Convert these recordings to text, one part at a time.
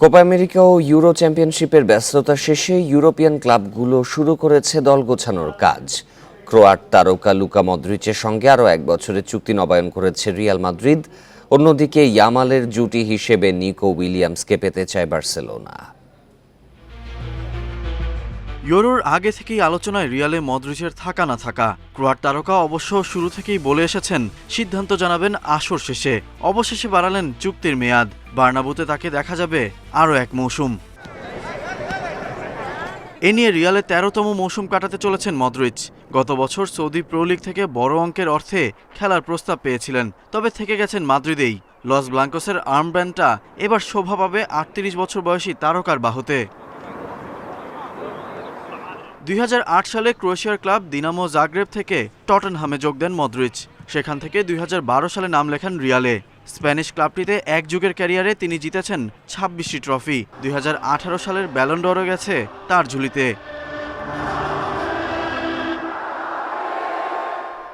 Copa America ও euro চ্যাম্পিয়নশিপের ব্যস্ততা শেষে ইউরোপিয়ান ক্লাবগুলো শুরু করেছে দল গোছানোর কাজ। ক্রোয়াট তারকা লুকা মদ্রিচের সঙ্গে আরও এক বছরের চুক্তি নবায়ন করেছে রিয়াল মাদ্রিদ। অন্যদিকে ইয়ামালের জুটি হিসেবে নিকো উইলিয়ামসকে পেতে চায় বার্সেলোনা। ইউরোর আগে থেকেই আলোচনায় রিয়ালে মদ্রিচের থাকা না থাকা। ক্রোয়াট তারকা অবশ্য শুরু থেকেই বলে এসেছেন, সিদ্ধান্ত জানাবেন আসর শেষে। অবশেষে বাড়ালেন চুক্তির মেয়াদ। বার্নাবুতে তাকে দেখা যাবে আরও এক মৌসুম। এ নিয়ে রিয়ালে তেরোতম মৌসুম কাটাতে চলেছেন মদ্রিচ। গত বছর সৌদি প্রো লিগ থেকে বড় অঙ্কের অর্থে খেলার প্রস্তাব পেয়েছিলেন, তবে থেকে গেছেন মাদ্রিদেই। লস ব্লাঙ্কোসের আর্মব্যান্ডটা এবার শোভা পাবে আটত্রিশ বছর বয়সী তারকার বাহুতে। দুই হাজার আট সালে ক্রোয়েশিয়ার ক্লাব দিনামো জাগ্রেব থেকে টটেনহামে যোগ দেন মদ্রিচ সেখান থেকে দুই হাজার বারো সালে নাম লেখান রিয়ালে। স্প্যানিশ ক্লাবটিতে এক যুগের ক্যারিয়ারে তিনি জিতেছেন ছাব্বিশটি ট্রফি। দুই হাজার আঠারো সালের ব্যালন্ডরও গেছে তার ঝুলিতে।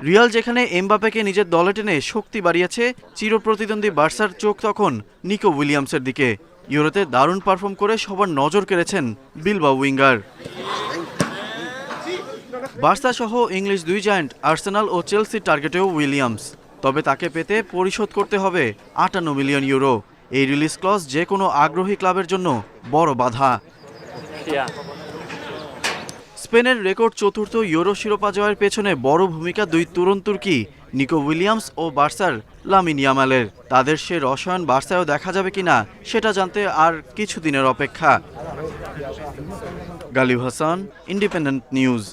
রিয়াল যেখানে এমবাপেকে নিজের দলে টেনে শক্তি বাড়িয়েছে চিরপ্রতিদ্বন্দ্বী বার্সার চোখ তখন নিকো উইলিয়ামসের দিকে। ইউরোতে দারুণ পারফর্ম করে সবার নজর কেড়েছেন বিলবা উইঙ্গার। বার্সা সহ ইংলিশ দুই জায়ান্ট, আর্সেনাল ও চেলসির টার্গেটেও উইলিয়ামস। তবে তাকে পেতে পরিশোধ করতে হবে আটান্ন মিলিয়ন ইউরো। এই রিলিজ ক্লজ যে কোনো আগ্রহী ক্লাবের জন্য বড় বাধা। স্পেনের রেকর্ড চতুর্থ ইউরো শিরোপা জয়ের পেছনে বড় ভূমিকা দুই তরুণ তুর্কি, নিকো উইলিয়ামস ও বার্সার লামিন ইয়ামালের। তাদের সে রসায়ন বার্সায়ও দেখা যাবে কিনা, সেটা জানতে আর কিছুদিনের অপেক্ষা। Ghalib Hasan, Independent News.